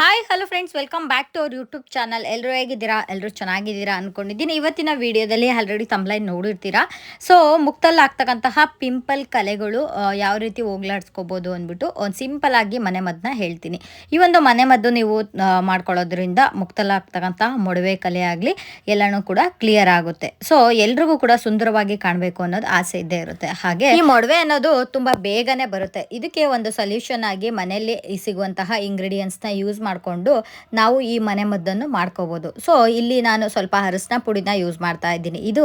Hi hello friends welcome back to our YouTube channel ಎಲ್ಲರೂ ಹೇಗಿದ್ದೀರಾ? ಎಲ್ಲರೂ ಚೆನ್ನಾಗಿದ್ದೀರಾ ಅಂದ್ಕೊಂಡಿದ್ದೀನಿ ಇವತ್ತಿನ ವಿಡಿಯೋದಲ್ಲಿ ಆಲ್ರೆಡಿ ತಮ್ಲೈನ್ ನೋಡಿರ್ತೀರಾ? ಸೊ ಮುಕ್ತಲ್ಲಿ ಆಗ್ತಕ್ಕಂತಹ ಪಿಂಪಲ್ ಕಲೆಗಳು ಯಾವ ರೀತಿ ಹೋಗ್ಲಾಡ್ಸ್ಕೋಬೋದು ಅಂದ್ಬಿಟ್ಟು ಒಂದು ಸಿಂಪಲ್ ಆಗಿ ಮನೆ ಮದ್ದನ್ನ ಹೇಳ್ತೀನಿ. ಈ ಒಂದು ಮನೆ ಮದ್ದು ನೀವು ಮಾಡ್ಕೊಳ್ಳೋದ್ರಿಂದ ಮುಕ್ತಲ್ಲಿ ಆಗ್ತಕ್ಕಂತಹ ಮೊಡವೆ ಕಲೆ ಆಗಲಿ, ಎಲ್ಲನೂ ಕೂಡ ಕ್ಲಿಯರ್ ಆಗುತ್ತೆ. ಸೊ ಎಲ್ರಿಗೂ ಕೂಡ ಸುಂದರವಾಗಿ ಕಾಣಬೇಕು ಅನ್ನೋದು ಆಸೆ ಇದ್ದೇ ಇರುತ್ತೆ. ಹಾಗೆ ಈ ಮೊಡವೆ ಅನ್ನೋದು ತುಂಬಾ ಬೇಗನೆ ಬರುತ್ತೆ. ಇದಕ್ಕೆ ಒಂದು ಸೊಲ್ಯೂಷನ್ ಆಗಿ ಮನೆಯಲ್ಲಿ ಸಿಗುವಂತಹ ಇಂಗ್ರೀಡಿಯೆಂಟ್ಸ್ನ ಯೂಸ್ ಮಾಡಿಕೊಂಡು ನಾವು ಈ ಮನೆ ಮದ್ದನ್ನು ಮಾಡ್ಕೋಬೋದು. ಸೊ ಇಲ್ಲಿ ನಾನು ಸ್ವಲ್ಪ ಅರಿಶಿನ ಪುಡಿನ ಯೂಸ್ ಮಾಡ್ತಾ ಇದ್ದೀನಿ. ಇದು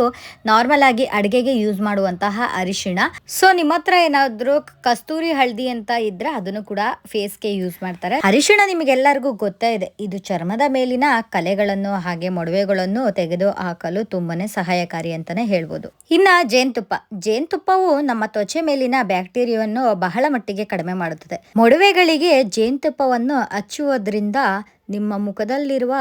ನಾರ್ಮಲ್ ಆಗಿ ಅಡುಗೆಗೆ ಯೂಸ್ ಮಾಡುವಂತಹ ಅರಿಶಿಣ. ಸೊ ನಿಮ್ಮ ಹತ್ರ ಏನಾದರೂ ಕಸ್ತೂರಿ ಹಳದಿ ಅಂತ ಇದ್ರೆ ಅದನ್ನು ಕೂಡ ಫೇಸ್ಗೆ ಯೂಸ್ ಮಾಡ್ತಾರೆ. ಅರಿಶಿಣ ನಿಮಗೆಲ್ಲರಿಗೂ ಗೊತ್ತೇ ಇದೆ. ಇದು ಚರ್ಮದ ಮೇಲಿನ ಕಲೆಗಳನ್ನು ಹಾಗೆ ಮೊಡವೆಗಳನ್ನು ತೆಗೆದು ಹಾಕಲು ತುಂಬಾನೇ ಸಹಾಯಕಾರಿ ಅಂತಾನೆ ಹೇಳ್ಬೋದು. ಇನ್ನ ಜೇನುತುಪ್ಪ. ಜೇನುತುಪ್ಪವು ನಮ್ಮ ತ್ವಚೆ ಮೇಲಿನ ಬ್ಯಾಕ್ಟೀರಿಯಾವನ್ನು ಬಹಳ ಮಟ್ಟಿಗೆ ಕಡಿಮೆ ಮಾಡುತ್ತದೆ. ಮೊಡವೆಗಳಿಗೆ ಜೇನುತುಪ್ಪವನ್ನು ಹಚ್ಚುವುದರಿಂದ ನಿಮ್ಮ ಮುಖದಲ್ಲಿರುವ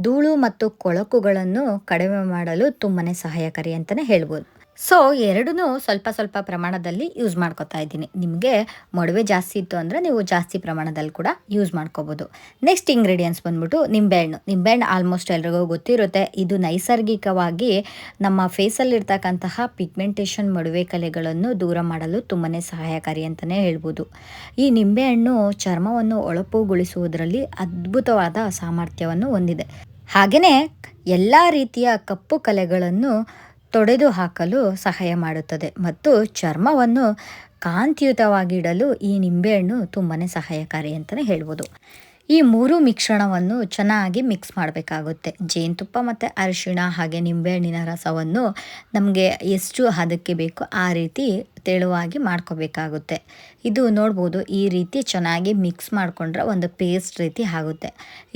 ಧೂಳು ಮತ್ತು ಕೊಳಕುಗಳನ್ನು ಕಡಿಮೆ ಮಾಡಲು ತುಂಬಾನೇ ಸಹಾಯಕಾರಿ ಅಂತಲೇ ಹೇಳ್ಬೋದು. ಸೊ ಎರಡೂ ಸ್ವಲ್ಪ ಸ್ವಲ್ಪ ಪ್ರಮಾಣದಲ್ಲಿ ಯೂಸ್ ಮಾಡ್ಕೋತಾ ಇದ್ದೀನಿ. ನಿಮಗೆ ಮೊಡವೆ ಜಾಸ್ತಿ ಇತ್ತು ಅಂದರೆ ನೀವು ಜಾಸ್ತಿ ಪ್ರಮಾಣದಲ್ಲಿ ಕೂಡ ಯೂಸ್ ಮಾಡ್ಕೋಬೋದು. ನೆಕ್ಸ್ಟ್ ಇಂಗ್ರೀಡಿಯೆಂಟ್ಸ್ ಬಂದ್ಬಿಟ್ಟು ನಿಂಬೆಹಣ್ಣು. ನಿಂಬೆಹಣ್ಣು ಆಲ್ಮೋಸ್ಟ್ ಎಲ್ರಿಗೂ ಗೊತ್ತಿರುತ್ತೆ. ಇದು ನೈಸರ್ಗಿಕವಾಗಿ ನಮ್ಮ ಫೇಸಲ್ಲಿರ್ತಕ್ಕಂತಹ ಪಿಗ್ಮೆಂಟೇಷನ್ ಮೊಡವೆ ಕಲೆಗಳನ್ನು ದೂರ ಮಾಡಲು ತುಂಬಾ ಸಹಾಯಕಾರಿ ಅಂತಲೇ ಹೇಳ್ಬೋದು. ಈ ನಿಂಬೆಹಣ್ಣು ಚರ್ಮವನ್ನು ಒಳಪುಗೊಳಿಸುವುದರಲ್ಲಿ ಅದ್ಭುತವಾದ ಸಾಮರ್ಥ್ಯವನ್ನು ಹೊಂದಿದೆ. ಹಾಗೆಯೇ ಎಲ್ಲ ರೀತಿಯ ಕಪ್ಪು ಕಲೆಗಳನ್ನು ತೊಡೆದು ಹಾಕಲು ಸಹಾಯ ಮಾಡುತ್ತದೆ ಮತ್ತು ಚರ್ಮವನ್ನು ಕಾಂತಿಯುತವಾಗಿಡಲು ಈ ನಿಂಬೆಹಣ್ಣು ತುಂಬಾ ಸಹಾಯಕಾರಿ ಅಂತಲೇ ಹೇಳ್ಬೋದು. ಈ ಮೂರು ಮಿಶ್ರಣವನ್ನು ಚೆನ್ನಾಗಿ ಮಿಕ್ಸ್ ಮಾಡಬೇಕಾಗುತ್ತೆ. ಜೇನುತುಪ್ಪ ಮತ್ತು ಅರಿಶಿಣ ಹಾಗೆ ನಿಂಬೆಹಣ್ಣಿನ ರಸವನ್ನು ನಮಗೆ ಎಷ್ಟು ಹದಕ್ಕೆ ಬೇಕು ಆ ರೀತಿ ತೆಳುವಾಗಿ ಮಾಡ್ಕೋಬೇಕಾಗುತ್ತೆ. ಇದು ನೋಡ್ಬೋದು ಈ ರೀತಿ ಚೆನ್ನಾಗಿ ಮಿಕ್ಸ್ ಮಾಡಿಕೊಂಡ್ರೆ ಒಂದು ಪೇಸ್ಟ್ ರೀತಿ ಆಗುತ್ತೆ.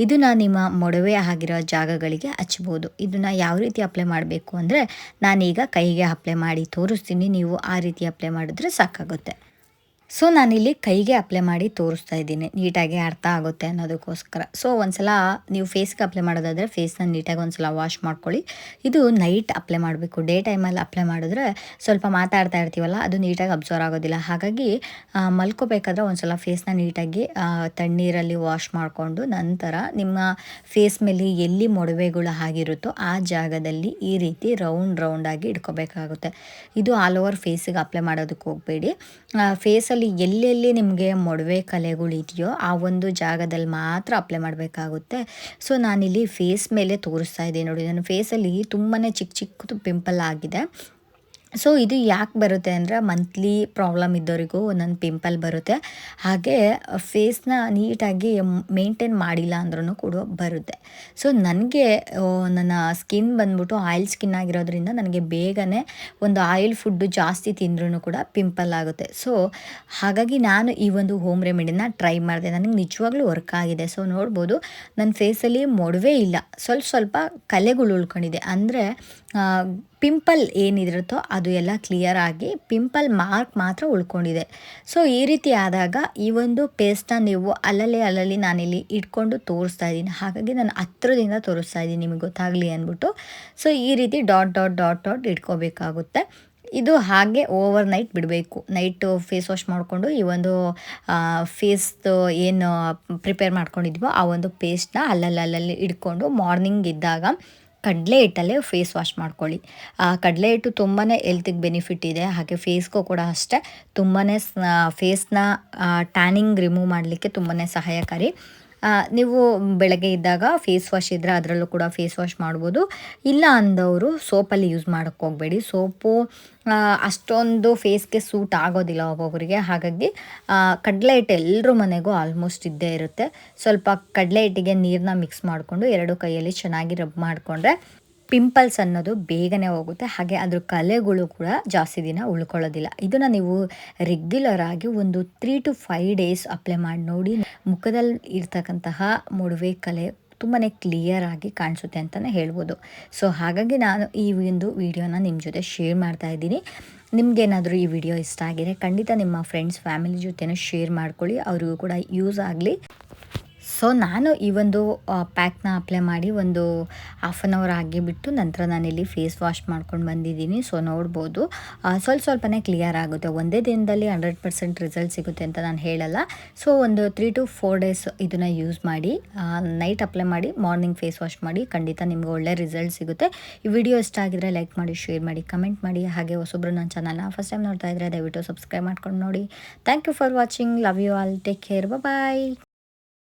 ಇದನ್ನು ನಿಮ್ಮ ಮೊಡವೆ ಆಗಿರೋ ಜಾಗಗಳಿಗೆ ಹಚ್ಬೋದು. ಇದನ್ನು ಯಾವ ರೀತಿ ಅಪ್ಲೈ ಮಾಡಬೇಕು ಅಂದರೆ ನಾನೀಗ ಕೈಗೆ ಅಪ್ಲೈ ಮಾಡಿ ತೋರಿಸ್ತೀನಿ. ನೀವು ಆ ರೀತಿ ಅಪ್ಲೈ ಮಾಡಿದ್ರೆ ಸಾಕಾಗುತ್ತೆ. ಸೊ ನಾನಿಲ್ಲಿ ಕೈಗೆ ಅಪ್ಲೈ ಮಾಡಿ ತೋರಿಸ್ತಾ ಇದ್ದೀನಿ. ನೀಟಾಗಿ ಅರ್ಥ ಆಗುತ್ತೆ ಅನ್ನೋದಕ್ಕೋಸ್ಕರ. ಸೊ ಒಂದ್ಸಲ ನೀವು ಫೇಸ್ಗೆ ಅಪ್ಲೈ ಮಾಡೋದಾದರೆ ಫೇಸ್ನ ನೀಟಾಗಿ ಒಂದ್ಸಲ ವಾಶ್ ಮಾಡ್ಕೊಳ್ಳಿ. ಇದು ನೈಟ್ ಅಪ್ಲೈ ಮಾಡಬೇಕು. ಡೇ ಟೈಮಲ್ಲಿ ಅಪ್ಲೈ ಮಾಡಿದ್ರೆ ಸ್ವಲ್ಪ ಮಾತಾಡ್ತಾ ಇರ್ತೀವಲ್ಲ, ಅದು ನೀಟಾಗಿ ಅಬ್ಸರ್ವ್ ಆಗೋದಿಲ್ಲ. ಹಾಗಾಗಿ ಮಲ್ಕೋಬೇಕಾದ್ರೆ ಒಂದ್ಸಲ ಫೇಸ್ನ ನೀಟಾಗಿ ತಣ್ಣೀರಲ್ಲಿ ವಾಶ್ ಮಾಡಿಕೊಂಡು ನಂತರ ನಿಮ್ಮ ಫೇಸ್ ಮೇಲೆ ಎಲ್ಲಿ ಮೊಡವೆಗಳು ಆಗಿರುತ್ತೋ ಆ ಜಾಗದಲ್ಲಿ ಈ ರೀತಿ ರೌಂಡ್ ರೌಂಡಾಗಿ ಇಟ್ಕೋಬೇಕಾಗುತ್ತೆ. ಇದು ಆಲ್ ಓವರ್ ಫೇಸಿಗೆ ಅಪ್ಲೈ ಮಾಡೋದಕ್ಕೆ ಹೋಗಬೇಡಿ. ಫೇಸಲ್ಲಿ ಎಲ್ಲೆಲ್ಲಿ ನಿಮಗೆ ಮೊಡವೆ ಕಲೆಗಳು ಇದೆಯೋ ಆ ಒಂದು ಜಾಗದಲ್ಲಿ ಮಾತ್ರ ಅಪ್ಲೈ ಮಾಡಬೇಕಾಗುತ್ತೆ. ಸೊ ನಾನಿಲ್ಲಿ ಫೇಸ್ ಮೇಲೆ ತೋರಿಸ್ತಾ ಇದ್ದೀನಿ ನೋಡಿ. ನನ್ನ ಫೇಸಲ್ಲಿ ತುಂಬಾ ಚಿಕ್ಕ ಚಿಕ್ಕದು ಪಿಂಪಲ್ ಆಗಿದೆ. ಸೊ ಇದು ಯಾಕೆ ಬರುತ್ತೆ ಅಂದರೆ ಮಂತ್ಲಿ ಪ್ರಾಬ್ಲಮ್ ಇದ್ದವರಿಗೂ ಒಂದೊಂದು ಪಿಂಪಲ್ ಬರುತ್ತೆ. ಹಾಗೆ ಫೇಸ್ನ ನೀಟಾಗಿ ಮೇಂಟೈನ್ ಮಾಡಿಲ್ಲ ಅಂದ್ರೂ ಕೂಡ ಬರುತ್ತೆ. ಸೊ ನನಗೆ ನನ್ನ ಸ್ಕಿನ್ ಬಂದ್ಬಿಟ್ಟು ಆಯಿಲ್ ಸ್ಕಿನ್ ಆಗಿರೋದ್ರಿಂದ ನನಗೆ ಬೇಗನೆ ಒಂದು ಆಯಿಲ್ ಫುಡ್ಡು ಜಾಸ್ತಿ ತಿಂದ್ರೂ ಕೂಡ ಪಿಂಪಲ್ ಆಗುತ್ತೆ. ಸೊ ಹಾಗಾಗಿ ನಾನು ಈ ಒಂದು ಹೋಮ್ ರೆಮಿಡಿನ ಟ್ರೈ ಮಾಡಿದೆ. ನನಗೆ ನಿಜವಾಗ್ಲೂ ವರ್ಕ್ ಆಗಿದೆ. ಸೊ ನೋಡ್ಬೋದು ನನ್ನ ಫೇಸಲ್ಲಿ ಮೊಡವೆ ಇಲ್ಲ. ಸ್ವಲ್ಪ ಸ್ವಲ್ಪ ಕಲೆಗಳು ಉಳ್ಕೊಂಡಿದೆ. ಅಂದರೆ ಪಿಂಪಲ್ ಏನಿರುತ್ತೋ ಅದು ಎಲ್ಲ ಕ್ಲಿಯರ್ ಆಗಿ ಪಿಂಪಲ್ ಮಾರ್ಕ್ ಮಾತ್ರ ಉಳ್ಕೊಂಡಿದೆ. ಸೊ ಈ ರೀತಿ ಆದಾಗ ಈ ಒಂದು ಪೇಸ್ಟನ್ನ ನೀವು ಅಲ್ಲಲ್ಲಿ ಅಲ್ಲಲ್ಲಿ ನಾನಿಲ್ಲಿ ಇಟ್ಕೊಂಡು ತೋರಿಸ್ತಾ ಇದ್ದೀನಿ. ಹಾಗಾಗಿ ನಾನು ಹತ್ರದಿಂದ ತೋರಿಸ್ತಾ ಇದ್ದೀನಿ ನಿಮಗೆ ಗೊತ್ತಾಗಲಿ ಅಂದ್ಬಿಟ್ಟು. ಸೊ ಈ ರೀತಿ ಡಾಟ್ ಡಾಟ್ ಡಾಟ್ ಡಾಟ್ ಇಟ್ಕೋಬೇಕಾಗುತ್ತೆ. ಇದು ಹಾಗೆ ಓವರ್ ನೈಟ್ ಬಿಡಬೇಕು. ನೈಟು ಫೇಸ್ ವಾಶ್ ಮಾಡಿಕೊಂಡು ಈ ಒಂದು ಫೇಸ್ದು ಏನು ಪ್ರಿಪೇರ್ ಮಾಡ್ಕೊಂಡಿದ್ವೋ ಆ ಒಂದು ಪೇಸ್ಟ್ನ ಅಲ್ಲಲ್ಲಿ ಅಲ್ಲಲ್ಲಿ ಇಟ್ಕೊಂಡು ಮಾರ್ನಿಂಗ್ ಇದ್ದಾಗ ಕಡಲೆ ಹಿಟ್ಟಲ್ಲೇ ಫೇಸ್ ವಾಶ್ ಮಾಡ್ಕೊಳ್ಳಿ. ಆ ಕಡಲೆ ಹಿಟ್ಟು ತುಂಬಾ ಹೆಲ್ತಿಗೆ ಬೆನಿಫಿಟ್ ಇದೆ. ಹಾಗೆ ಫೇಸ್ಗೂ ಕೂಡ ಅಷ್ಟೇ. ತುಂಬಾ ಫೇಸ್ನ ಟ್ಯಾನಿಂಗ್ ರಿಮೂವ್ ಮಾಡಲಿಕ್ಕೆ ತುಂಬಾ ಸಹಾಯಕಾರಿ. ನೀವು ಬೆಳಗ್ಗೆ ಇದ್ದಾಗ ಫೇಸ್ ವಾಶ್ ಇದ್ದರೆ ಅದರಲ್ಲೂ ಕೂಡ ಫೇಸ್ ವಾಶ್ ಮಾಡ್ಬೋದು. ಇಲ್ಲ ಅಂದವರು ಸೋಪಲ್ಲಿ ಯೂಸ್ ಮಾಡೋಕ್ಕೆ ಹೋಗಬೇಡಿ. ಸೋಪು ಅಷ್ಟೊಂದು ಫೇಸ್ಗೆ ಸೂಟ್ ಆಗೋದಿಲ್ಲ ಒಬ್ಬೊಬ್ಬರಿಗೆ ಹಾಗಾಗಿ ಕಡಲೆ ಹಿಟ್ಟು ಎಲ್ಲರ ಮನೆಗೂ ಆಲ್ಮೋಸ್ಟ್ ಇದ್ದೇ ಇರುತ್ತೆ. ಸ್ವಲ್ಪ ಕಡಲೆ ಹಿಟ್ಟಿಗೆ ನೀರನ್ನ ಮಿಕ್ಸ್ ಮಾಡಿಕೊಂಡು ಎರಡು ಕೈಯಲ್ಲಿ ಚೆನ್ನಾಗಿ ರಬ್ ಮಾಡಿಕೊಂಡ್ರೆ ಪಿಂಪಲ್ಸ್ ಅನ್ನೋದು ಬೇಗನೆ ಹೋಗುತ್ತೆ. ಹಾಗೆ ಅದ್ರ ಕಲೆಗಳು ಕೂಡ ಜಾಸ್ತಿ ದಿನ ಉಳ್ಕೊಳ್ಳೋದಿಲ್ಲ. ಇದನ್ನು ನೀವು ರೆಗ್ಯುಲರ್ ಆಗಿ ಒಂದು three to five days apply ಮಾಡಿ ನೋಡಿ, ಮುಖದಲ್ಲಿ ಇರ್ತಕ್ಕಂತಹ ಮೊಡವೆ ಕಲೆ ತುಂಬಾ ಕ್ಲಿಯರ್ ಆಗಿ ಕಾಣಿಸುತ್ತೆ ಅಂತಲೇ ಹೇಳ್ಬೋದು. ಸೊ ಹಾಗಾಗಿ ನಾನು ಈ ಒಂದು ವಿಡಿಯೋನ ನಿಮ್ಮ ಜೊತೆ ಶೇರ್ ಮಾಡ್ತಾ ಇದ್ದೀನಿ. ನಿಮಗೇನಾದರೂ ಈ ವಿಡಿಯೋ ಇಷ್ಟ ಆಗಿದೆ ಖಂಡಿತ ನಿಮ್ಮ ಫ್ರೆಂಡ್ಸ್ ಫ್ಯಾಮಿಲಿ ಜೊತೆನೂ ಶೇರ್ ಮಾಡ್ಕೊಳ್ಳಿ. ಅವ್ರಿಗೂ ಕೂಡ ಯೂಸ್ ಆಗಲಿ. ಸೊ ನಾನು ಈ ಒಂದು ಪ್ಯಾಕ್ನ ಅಪ್ಲೈ ಮಾಡಿ ಒಂದು ಹಾಫ್ ಆನ್ ಅವರ್ ಆಗಿಬಿಟ್ಟು ನಂತರ ನಾನಿಲ್ಲಿ ಫೇಸ್ ವಾಶ್ ಮಾಡ್ಕೊಂಡು ಬಂದಿದ್ದೀನಿ. ಸೊ ನೋಡ್ಬೋದು. ಸ್ವಲ್ಪ ಸ್ವಲ್ಪನೇ ಕ್ಲಿಯರ್ ಆಗುತ್ತೆ. ಒಂದೇ ದಿನದಲ್ಲಿ ಹಂಡ್ರೆಡ್ ಪರ್ಸೆಂಟ್ ರಿಸಲ್ಟ್ ಸಿಗುತ್ತೆ ಅಂತ ನಾನು ಹೇಳಲ್ಲ. ಸೊ ಒಂದು ತ್ರೀ ಟು ಫೋರ್ ಡೇಸ್ ಇದನ್ನು ಯೂಸ್ ಮಾಡಿ ನೈಟ್ ಅಪ್ಲೈ ಮಾಡಿ ಮಾರ್ನಿಂಗ್ ಫೇಸ್ ವಾಶ್ ಮಾಡಿ ಖಂಡಿತ ನಿಮ್ಗೆ ಒಳ್ಳೆ ರಿಸಲ್ಟ್ ಸಿಗುತ್ತೆ. ಈ ವಿಡಿಯೋ ಇಷ್ಟ ಆಗಿದ್ರೆ ಲೈಕ್ ಮಾಡಿ ಶೇರ್ ಮಾಡಿ ಕಮೆಂಟ್ ಮಾಡಿ. ಹಾಗೆ ಹೊಸೊಬ್ರು ನನ್ನ ಚಾನಲ್ನ ಫಸ್ಟ್ ಟೈಮ್ ನೋಡ್ತಾ ಇದ್ರೆ ದಯವಿಟ್ಟು ಸಬ್ಸ್ಕ್ರೈಬ್ ಮಾಡ್ಕೊಂಡು ನೋಡಿ. Thank you for watching love you all take care bye